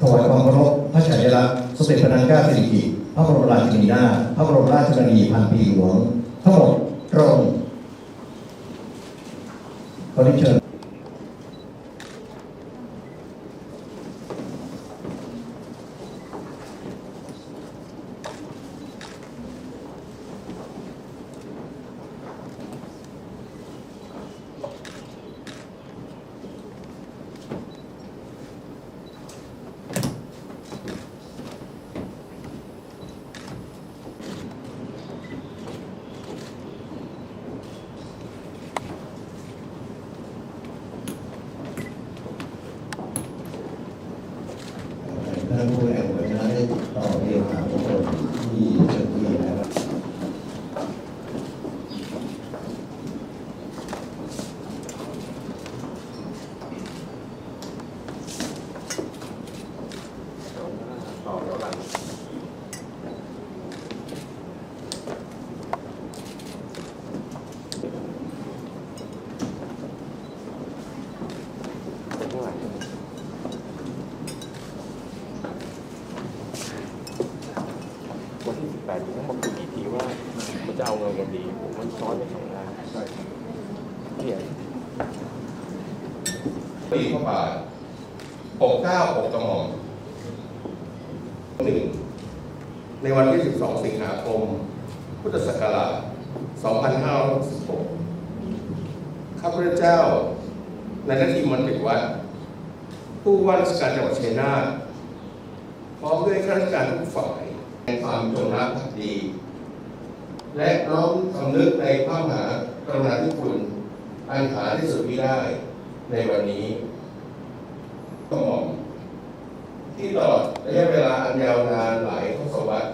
ถวายความเคารพพระฉายาลักษณ์สมเด็จพระนางเจ้าสิริกิติ์พระบรมราชินีนาถพระบรมราชินีพันปีหลวงทั้งหมดตรงขอรียนเชิญ ผมต้องมาคุยอีกทีว่ามันจะเอาเงินกันดีผมมันซ้อนไปสองงานเนี่ยปีพระบาทปกเก้าปกกระหม่อมหนึ่งในวันที่ 12 สิงหาคม พุทธศักราช 2566 ข้าพเจ้า ในหน้าที่มันเป็นวัด ผู้ว่าราชการจังหวัดชัยนาทพร้อมด้วยข้าราชการทุกฝ่าย แห่งความจงรักภักดี และน้อมสำนึกในพระมหากรุณาธิคุณอันหาที่สุดมิได้ในวันนี้กระหม่อมที่ตลอดระยะเวลาอันยาวนานหลายทศวรรษ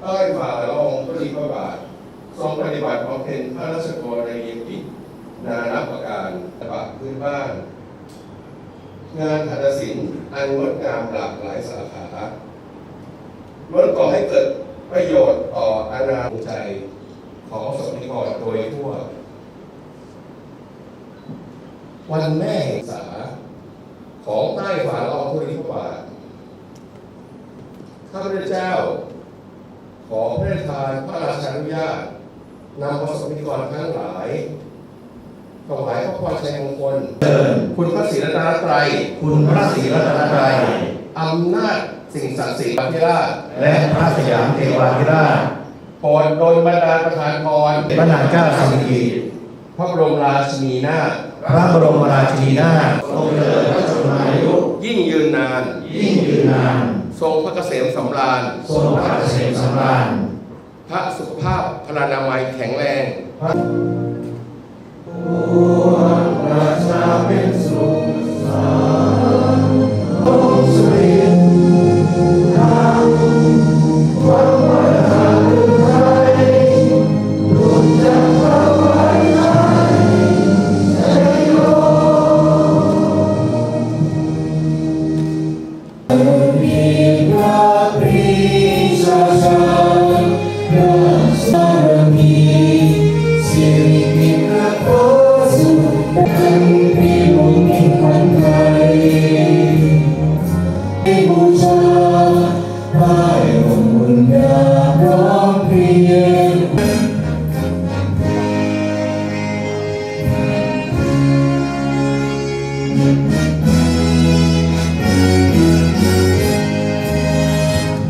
ใต้ฝ่าละอองธุลีพระบาท ทรงปฏิบัติบำเพ็ญพระราชกรณียกิจนานับประการตบะพื้นบ้าน งานหัตถศิลป์อันงดงามหลากหลายสาขา ล้วนก่อให้เกิดประโยชน์ต่ออาณาใจของสมนิกรโดยทั่ว วันแม่แห่งสาของใต้ฝ่าลองธุลีพระบาทข้าพเจ้า ขอพระราชทานพระราชานุญาตนำประสบนิกรทั้งหลายถวายพระพรชัยมงคลเชิญคุณพระศรีรัตนตรัย คุณพระศรีรัตนตรัยอำนาจ สิ่งศักดิ์สิทธิ์พระพิราชและพระสยามเทวาธิราชโปรดโดยบรรดาลประธานพรพระนางเจ้าสิริกิติ์พระบรมราชินีนาถพระบรมราชินีนาถทรงเจริญพระชนมายุยิ่งยืนนาน ยิ่งยืนนาน ทรงพระเกษมสำราญ ทรงพระเกษมสำราญ พระสุขภาพพลานามัยแข็งแรงราชาเป็นสุขสา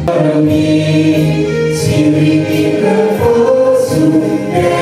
Para mim, se o fosse